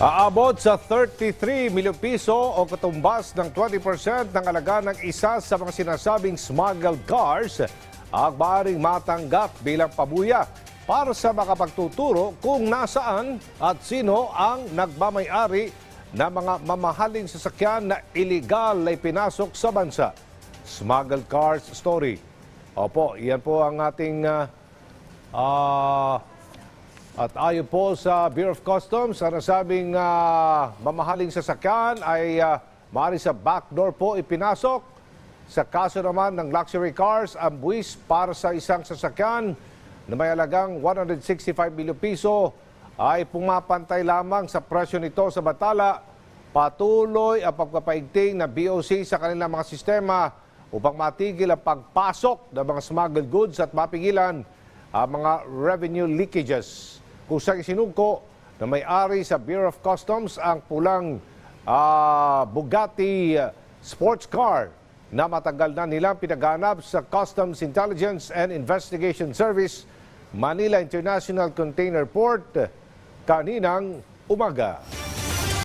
Aabot sa 33 milyong piso o katumbas ng 20% ng alaga ng isa sa mga sinasabing smuggled cars ang maaaring matanggap bilang pabuya para sa makapagtuturo kung nasaan at sino ang nagmamayari ng mga mamahaling sasakyan na iligal na ipinasok sa bansa. Smuggled cars story. Opo, yan po ang ating ah, ah, at ayon po sa Bureau of Customs, ang nasabing ah, mamahaling sasakyan ay uh, maaari sa backdoor po ipinasok. Sa kaso naman ng luxury cars, ang buwis para sa isang sasakyan na may alagang 165 milyon piso ay pumapantay lamang sa presyo nito sa Batala. Patuloy ang pagpapaigting ng BOC sa kanilang mga sistema upang matigil ang pagpasok ng mga smuggled goods at mapigilan ang mga revenue leakages. Kusang isinungko na may-ari sa Bureau of Customs ang pulang ah, Bugatti sports car na matagal na nilang pinaganap sa Customs Intelligence and Investigation Service Manila International Container Port kaninang umaga.